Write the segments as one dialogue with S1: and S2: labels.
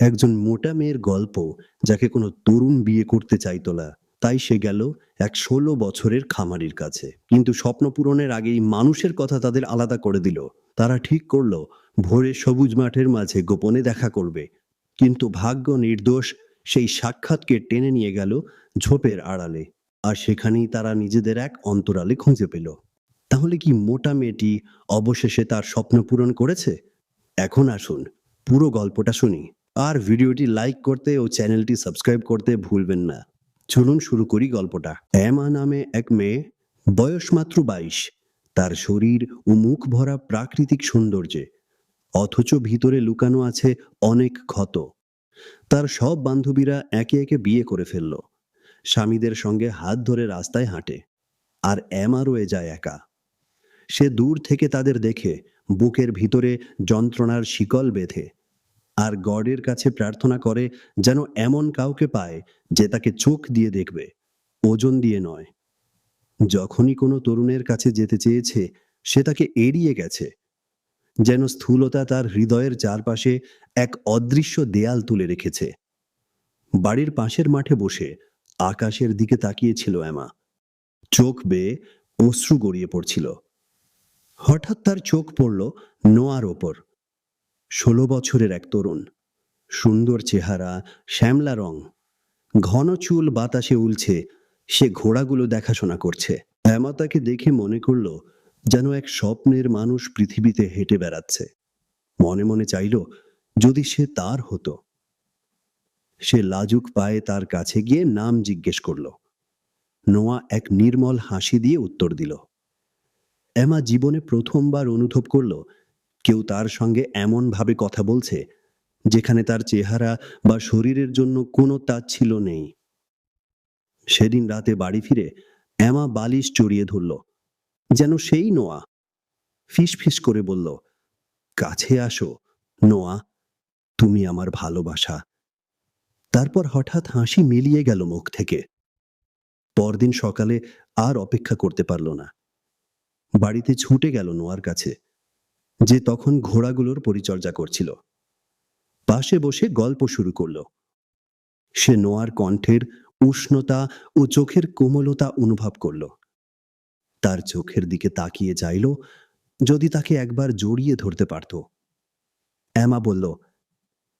S1: একজন মোটা মেয়ের গল্প যাকে কোনো তরুণ বিয়ে করতে চাইতো না, তাই সে গেল এক ষোলো বছরের খামারির কাছে। কিন্তু স্বপ্ন পূরণের আগেই মানুষের কথা তাদের আলাদা করে দিল। তারা ঠিক করল, ভোরে সবুজ মাঠের মাঝে গোপনে দেখা করবে। কিন্তু ভাগ্য নির্দোষ সেই সাক্ষাৎকে টেনে নিয়ে গেল ঝোপের আড়ালে। আর সেখানেই তারা নিজেদের এক অন্তরালে খুঁজে পেল। তাহলে কি মোটা মেয়েটি অবশেষে তার স্বপ্ন পূরণ করেছে? এখন আসুন, পুরো গল্পটা শুনি। আর ভিডিওটি লাইক করতে ও চ্যানেলটি সাবস্ক্রাইব করতে ভুলবেন না। চলুন শুরু করি গল্পটা। এমা নামে এক মেয়ে, বয়স মাত্র বাইশ। তার শরীর ও মুখ ভরা প্রাকৃতিক সৌন্দর্যে, অথচ ভিতরে লুকানো আছে অনেক ক্ষত। তার সব বান্ধবীরা একে একে বিয়ে করে ফেলল। স্বামীদের সঙ্গে হাত ধরে রাস্তায় হাঁটে, আর এমা রয়ে যায় একা। সে দূর থেকে তাদের দেখে, বুকের ভিতরে যন্ত্রণার শিকল বেঁধে আর গডের কাছে প্রার্থনা করে যেন এমন কাউকে পায় যে তাকে চোখ দিয়ে দেখবে, ওজন দিয়ে নয়। যখনই কোনো তরুণের কাছে যেতে চেয়েছে, সে তাকে এড়িয়ে গেছে। যেন স্থূলতা তার হৃদয়ের চারপাশে এক অদৃশ্য দেয়াল তুলে রেখেছে। বাড়ির পাশের মাঠে বসে আকাশের দিকে তাকিয়েছিল এমা। চোখ বেয়ে অশ্রু গড়িয়ে পড়ছিল। হঠাৎ তার চোখ পড়ল নোয়ার ওপর। ষোলো বছরের এক তরুণ। সুন্দর চেহারা, শ্যামলা রং। ঘন চুল বাতাসে উলছে, সে ঘোড়াগুলো দেখাশোনা করছে। এমা তাকে দেখে মনে করল যেন এক স্বপ্নের মানুষ পৃথিবীতে হেঁটে বেড়াচ্ছে। মনে মনে চাইল যদি সে তার হতো। সে লাজুক পায়ে তার কাছে গিয়ে নাম জিজ্ঞেস করল। নোয়া এক নির্মল হাসি দিয়ে উত্তর দিল। এমা জীবনে প্রথমবার অনুভব করল কেউ তার সঙ্গে এমনভাবে কথা বলছে, যেখানে তার চেহারা বা শরীরের জন্য কোনো তাচ্ছিল নেই। সেদিন রাতে বাড়ি ফিরে এমা বালিশ চড়িয়ে ধরল, যেন সেই নোয়া। ফিস করে বলল, কাছে আসো, নোয়া, তুমি আমার ভালোবাসা। তারপর হঠাৎ হাসি মিলিয়ে গেল মুখ থেকে। পরদিন সকালে আর অপেক্ষা করতে পারল না। বাড়িতে ছুটে গেল নোয়ার কাছে। যে তখন ঘোড়াগুলোর পরিচর্যা করছিল। পাশে বসে গল্প শুরু করল। সে নোয়ার কণ্ঠের উষ্ণতা ও চোখের কোমলতা অনুভব করল। তার চোখের দিকে তাকিয়ে চাইল, যদি তাকে একবার জড়িয়ে ধরতে পারত। অ্যামা বলল,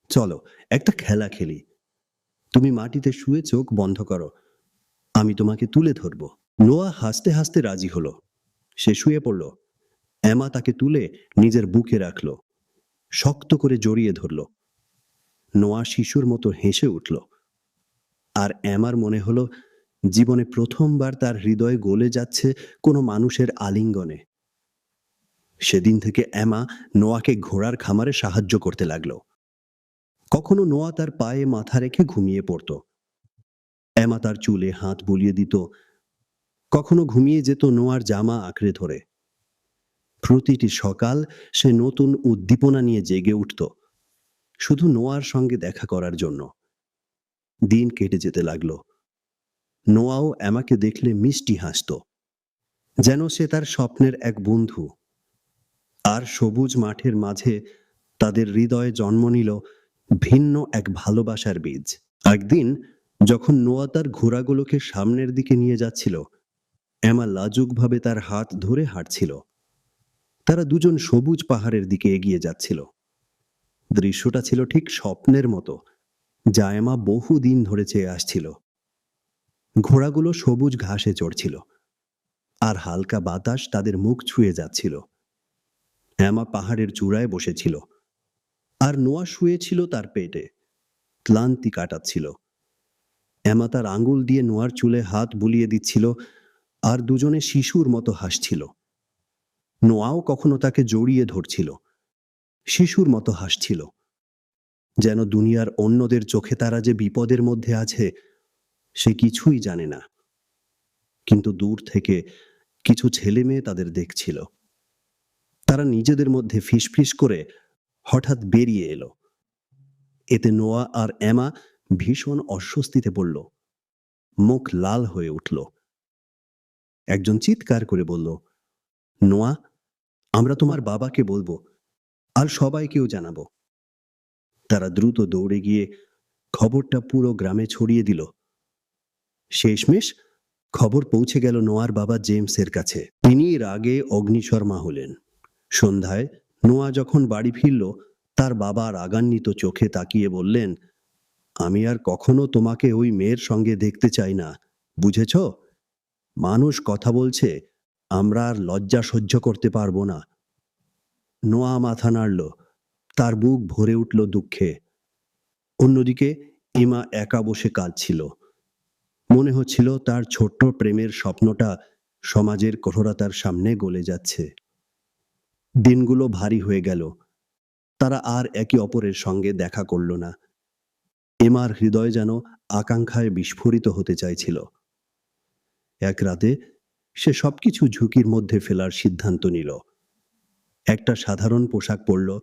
S1: চলো, একটা খেলা খেলি। তুমি মাটিতে শুয়ে চোখ বন্ধ করো। আমি তোমাকে তুলে ধরব। নোয়া হাসতে হাসতে রাজি হলো। সে শুয়ে পড়ল। অ্যামা তাকে তুলে নিজের বুকে রাখল, শক্ত করে জড়িয়ে ধরল। নোয়া শিশুর মতো হেসে উঠল। আর অ্যামার মনে হলো, জীবনে প্রথমবার তার হৃদয় গলে যাচ্ছে কোনো মানুষের আলিঙ্গনে। সেদিন থেকে অ্যামা নোয়াকে ঘোড়ার খামারে সাহায্য করতে লাগল। কখনো নোয়া তার পায়ে মাথা রেখে ঘুমিয়ে পড়ত। অ্যামা তার চুলে হাত বুলিয়ে দিত। কখনো ঘুমিয়ে যেত নোয়ার জামা আঁকড়ে ধরে। প্রতিটি সকাল সে নতুন উদ্দীপনা নিয়ে জেগে উঠত, শুধু নোয়ার সঙ্গে দেখা করার জন্য। দিন কেটে যেতে লাগল। নোয়াও আমাকে দেখলে মিষ্টি হাসত, যেন সে তার স্বপ্নের এক বন্ধু। আর সবুজ মাঠের মাঝে তাদের হৃদয়ে জন্ম নিল ভিন্ন এক ভালোবাসার বীজ। একদিন যখন নোয়া তার ঘোড়াগুলোকে সামনের দিকে নিয়ে যাচ্ছিল, এমা লাজুকভাবে তার হাত ধরে হাঁটছিল। তারা দুজন সবুজ পাহাড়ের দিকে এগিয়ে যাচ্ছিল। দৃশ্যটা ছিল ঠিক স্বপ্নের মতো। এমা বহু দিন ধরে চেয়ে আসছিল। ঘোড়াগুলো সবুজ ঘাসে চড়ছিল আর হালকা বাতাস তাদের মুখ ছুঁয়ে যাচ্ছিল। এমা পাহাড়ের চূড়ায় বসেছিল আর নোয়া শুয়েছিল তার পেটে, ক্লান্তি কাটাচ্ছিল। এমা তার আঙ্গুল দিয়ে নোয়ার চুলে হাত বুলিয়ে দিচ্ছিল আর দুজনে শিশুর মতো হাসছিল। নোয়াও কখনো তাকে জড়িয়ে ধরছিল, শিশুর মতো হাসছিল, যেন দুনিয়ার অন্যদের চোখে তারা যে বিপদের মধ্যে আছে, সে কিছুই জানে না। কিন্তু দূর থেকে কিছু ছেলে মেয়ে তাদের দেখছিল। তারা নিজেদের মধ্যে ফিসফিস করে হঠাৎ বেরিয়ে এলো। এতে নোয়া আর এমা ভীষণ অস্বস্তিতে পড়ল। মুখ লাল হয়ে উঠল। একজন চিৎকার করে বলল নোয়া, আমরা তোমার বাবাকে বলব আর সবাইকেও জানাব। তারা দ্রুত দৌড়ে গিয়ে খবরটা পুরো গ্রামে ছড়িয়ে দিল। শেষমেশ খবর পৌঁছে গেল নোয়ার বাবা জেমসের কাছে। তিনি রাগে অগ্নিশর্মা হলেন। সন্ধ্যায় নোয়া যখন বাড়ি ফিরল, তার বাবা রাগান্বিত চোখে তাকিয়ে বললেন, আমি আর কখনো তোমাকে ওই মেয়ের সঙ্গে দেখতে চাই না, বুঝেছ? মানুষ কথা বলছে আমরা আর লজ্জা সহ্য করতে পারব না। নোয়া মাথা নাড়ল, তার বুক ভরে উঠল দুঃখে। অন্যদিকে ইমা একা বসে কাঁদছিল। মনে হচ্ছিল তার ছোট্ট প্রেমের স্বপ্নটা সমাজের কঠোরতার সামনে গলে যাচ্ছে। দিনগুলো ভারী হয়ে গেল। তারা আর একে অপরের সঙ্গে দেখা করল না। এমার হৃদয় যেন আকাঙ্ক্ষায় বিস্ফোরিত হতে চাইছিল। এক রাতে সে সবকিছু ঝুঁকির মধ্যে ফেলার সিদ্ধান্ত নিল। একটা সাধারণ পোশাক পরল,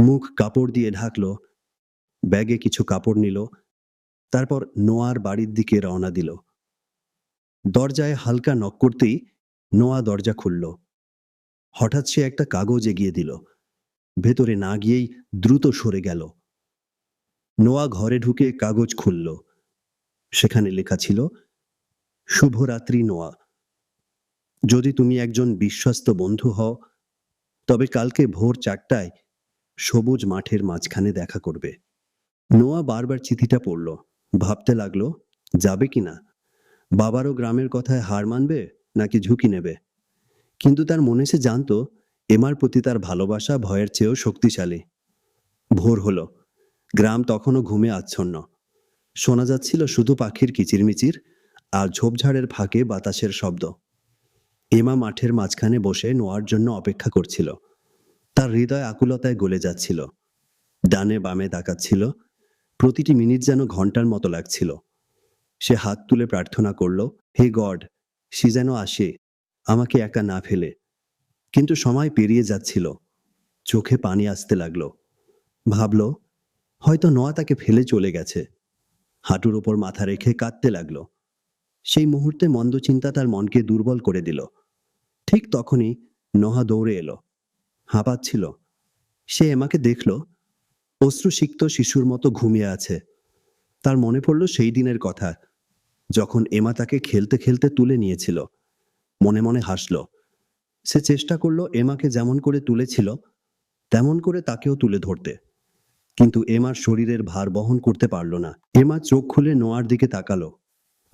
S1: মুখ কাপড় দিয়ে ঢাকল, ব্যাগে কিছু কাপড় নিল, তারপর নোয়ার বাড়ির দিকে রওনা দিল। দরজায় হালকা নক করতেই নোয়া দরজা খুলল। হঠাৎ সে একটা কাগজ এগিয়ে দিল। ভেতরে না গিয়েই দ্রুত সরে গেল। নোয়া ঘরে ঢুকে কাগজ খুলল। সেখানে লেখা ছিল, শুভরাত্রি নোয়া। যদি তুমি একজন বিশ্বস্ত বন্ধু হও, তবে কালকে ভোর চারটায় সবুজ মাঠের মাঝখানে দেখা করবে। নোয়া বারবার চিঠিটা পড়ল। ভাবতে লাগল, যাবে কিনা বাবারও গ্রামের কথায় হার মানবে নাকি ঝুঁকি নেবে? কিন্তু তার মনে সে জানত, এমার প্রতি তার ভালোবাসা ভয়ের চেয়েও শক্তিশালী। ভোর হলো। গ্রাম তখনও ঘুমে আচ্ছন্ন। শোনা যাচ্ছিল শুধু পাখির কিচিরমিচির আর ঝোপঝাড়ের ফাঁকে বাতাসের শব্দ। এমা মাঠের মাঝখানে বসে নোয়ার জন্য অপেক্ষা করছিল। তার হৃদয় আকুলতায় গলে যাচ্ছিল। ডানে বামে তাকাচ্ছিল। প্রতিটি মিনিট যেন ঘণ্টার মতো লাগছিল। সে হাত তুলে প্রার্থনা করল, হে গড, সে যেন আসে, আমাকে একা না ফেলে। কিন্তু সময় পেরিয়ে যাচ্ছিল। চোখে পানি আসতে লাগল। ভাবল, হয়তো নোয়া তাকে ফেলে চলে গেছে। হাঁটুর ওপর মাথা রেখে কাঁদতে লাগল। সেই মুহূর্তে মন্দ চিন্তা তার মনকে দুর্বল করে দিল। ঠিক তখনই নহা দৌড়ে এলো। হাঁপাচ্ছিল। সে এমাকে দেখল, অশ্রুসিক্ত শিশুর মতো ঘুমিয়ে আছে। তার মনে পড়ল সেই দিনের কথা, যখন এমা তাকে খেলতে খেলতে তুলে নিয়েছিল। মনে মনে হাসল। সে চেষ্টা করল এমাকে যেমন করে তুলেছিল, তেমন করে তাকেও তুলে ধরতে। কিন্তু এমার শরীরের ভার বহন করতে পারল না। এমা চোখ খুলে নোয়ার দিকে তাকালো।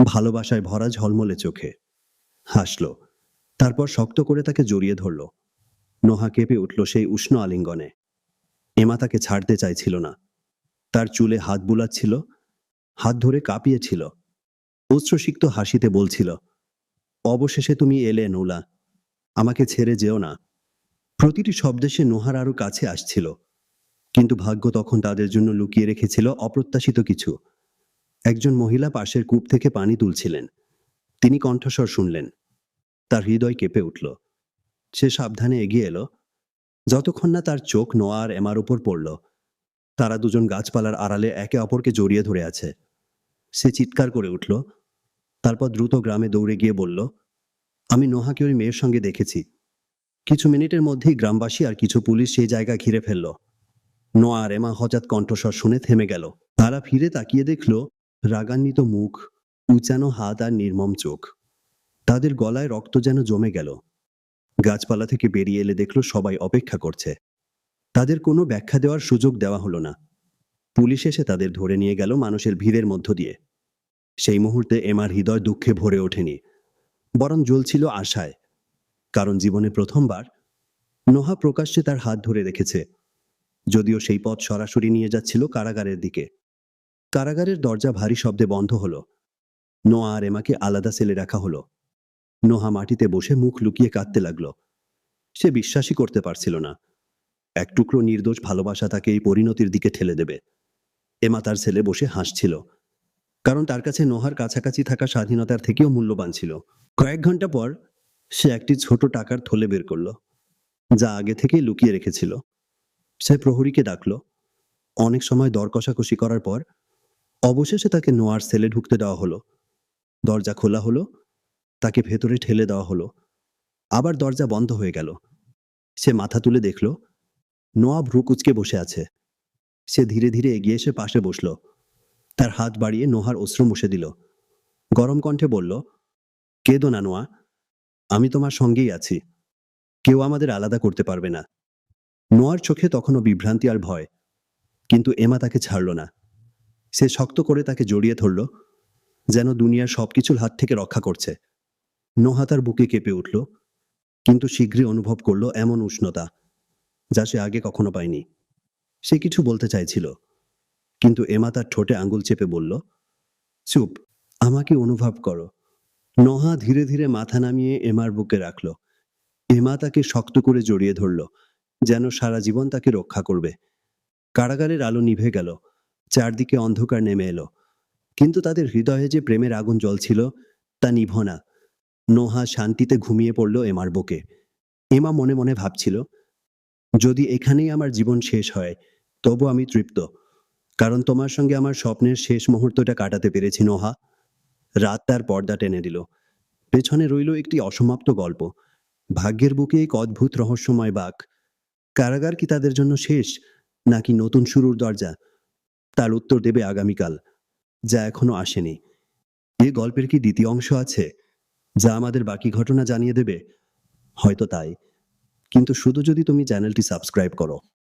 S1: ভালোবাসায় ভরা ঝলমলে চোখে। হাসল। তারপর শক্ত করে তাকে জড়িয়ে ধরল। নোহা কেঁপে উঠল সেই উষ্ণ আলিঙ্গনে। এমা তাকে ছাড়তে চাইছিল না। তার চুলে হাত বুলাচ্ছিল, হাত ধরে কাঁপিয়েছিল। উচ্ছ্বসিক্ত হাসিতে বলছিল, অবশেষে তুমি এলে নোলা, আমাকে ছেড়ে যেও না। প্রতিটি শব্দে সে নোহার আরও কাছে আসছিল। কিন্তু ভাগ্য তখন তাদের জন্য লুকিয়ে রেখেছিল অপ্রত্যাশিত কিছু। একজন মহিলা পাশের কূপ থেকে পানি তুলছিলেন। তিনি কণ্ঠস্বর শুনলেন। তার হৃদয় কেঁপে উঠল। সে সাবধানে এগিয়ে এলো। যতক্ষণ না তার চোখ নোয়া আর এমার উপর পড়ল, তারা দুজন গাছপালার আড়ালে একে অপরকে জড়িয়ে ধরে আছে। সে চিৎকার করে উঠল, তারপর দ্রুত গ্রামে দৌড়ে গিয়ে বলল, আমি নোহাকে ওই মেয়ের সঙ্গে দেখেছি। কিছু মিনিটের মধ্যেই গ্রামবাসী আর কিছু পুলিশ সেই জায়গা ঘিরে ফেলল। নোয়া আর এমা হঠাৎ কণ্ঠস্বর শুনে থেমে গেল। তারা ফিরে তাকিয়ে দেখল রাগান্বিত মুখ, উঁচানো হাত আর নির্মম চোখ। তাদের গলায় রক্ত যেন জমে গেল। গাছপালা থেকে বেরিয়ে এলে দেখল সবাই অপেক্ষা করছে। তাদের কোনো ব্যাখ্যা দেওয়ার সুযোগ দেওয়া হলো না। পুলিশ এসে তাদের ধরে নিয়ে গেল মানুষের ভিড়ের মধ্য দিয়ে। সেই মুহূর্তে এমার হৃদয় দুঃখে ভরে ওঠেনি। বরং জ্বলছিল আশায়। কারণ জীবনে প্রথমবার নোহা প্রকাশ্যে তার হাত ধরে রেখেছে। যদিও সেই পথ সরাসরি নিয়ে যাচ্ছিল কারাগারের দিকে। কারাগারের দরজা ভারী শব্দে বন্ধ হলো। নোয়া আর এমাকে আলাদা সেলে রাখা হলো। নোহা মাটিতে বসে মুখ লুকিয়ে কাঁদতে লাগল। সে বিশ্বাসই করতে পারছিল না। এক টুকরো নির্দোষ ভালোবাসা তাকে এই পরিণতির দিকে ঠেলে দেবে। এমা তার ছেলে বসে হাসছিল, কারণ তার কাছে নোহার কাছাকাছি থাকা স্বাধীনতার থেকেও মূল্যবান ছিল। কয়েক ঘণ্টা পর সে একটি ছোট টাকার থলে বের করল, যা আগে থেকেই লুকিয়ে রেখেছিল। সে প্রহরীকে ডাকলো। অনেক সময় দর কষাকষি করার পর অবশেষে তাকে নোয়ার সেলে ঢুকতে দেওয়া হলো। দরজা খোলা হলো তাকে ভেতরে ঠেলে দেওয়া হলো। আবার দরজা বন্ধ হয়ে গেল। সে মাথা তুলে দেখল নোয়া ভ্রু কুচকে বসে আছে। সে ধীরে ধীরে এগিয়ে এসে পাশে বসল। তার হাত বাড়িয়ে নোহার অশ্রু মুছে দিল। গরম কণ্ঠে বলল, কেদো না নোয়া, আমি তোমার সঙ্গেই আছি। কেউ আমাদের আলাদা করতে পারবে না। নোয়ার চোখে তখনও বিভ্রান্তি আর ভয়। কিন্তু এমা তাকে ছাড়ল না। সে শক্ত করে তাকে জড়িয়ে ধরল, যেন দুনিয়ার সবকিছুর হাত থেকে রক্ষা করছে। নোহা তার বুকে কেঁপে উঠল, কিন্তু শীঘ্রই অনুভব করল এমন উষ্ণতা, যা সে আগে কখনো পায়নি। সে কিছু বলতে চাইছিল, কিন্তু এমা তার ঠোঁটে আঙ্গুল চেপে বলল, চুপ, আমাকে অনুভব করো। নোহা ধীরে ধীরে মাথা নামিয়ে এমার বুকে রাখল। এমা তাকে শক্ত করে জড়িয়ে ধরল, যেন সারা জীবন তাকে রক্ষা করবে। কারাগারের আলো নিভে গেল, চারদিকে অন্ধকার নেমে এলো, কিন্তু তাদের হৃদয়ে যে প্রেমের আগুন জ্বলছিল, তা নিভ না। নোহা শান্তিতে ঘুমিয়ে পড়ল এমার বুকে। এমা মনে মনে ভাবছিল, যদি এখানেই আমার জীবন শেষ হয়, তবু আমি তৃপ্ত। কারণ তোমার সঙ্গে আমার স্বপ্নের শেষ মুহূর্তটা কাটাতে পেরেছি, নোহা। রাত তার পর্দা টেনে দিল। পেছনে রইল একটি অসমাপ্ত গল্প। ভাগ্যের বুকে এক অদ্ভুত রহস্যময় বাক কারাগার কি তাদের জন্য শেষ, নাকি নতুন শুরুর দরজা? তার উত্তর দেবে আগামীকাল, যা এখনও আসেনি। এ গল্পের কি দ্বিতীয় অংশ আছে? যা আমাদের বাকি ঘটনা জানিয়ে দেবে, হয়তো তাই। কিন্তু শুধু যদি তুমি চ্যানেলটি সাবস্ক্রাইব করো।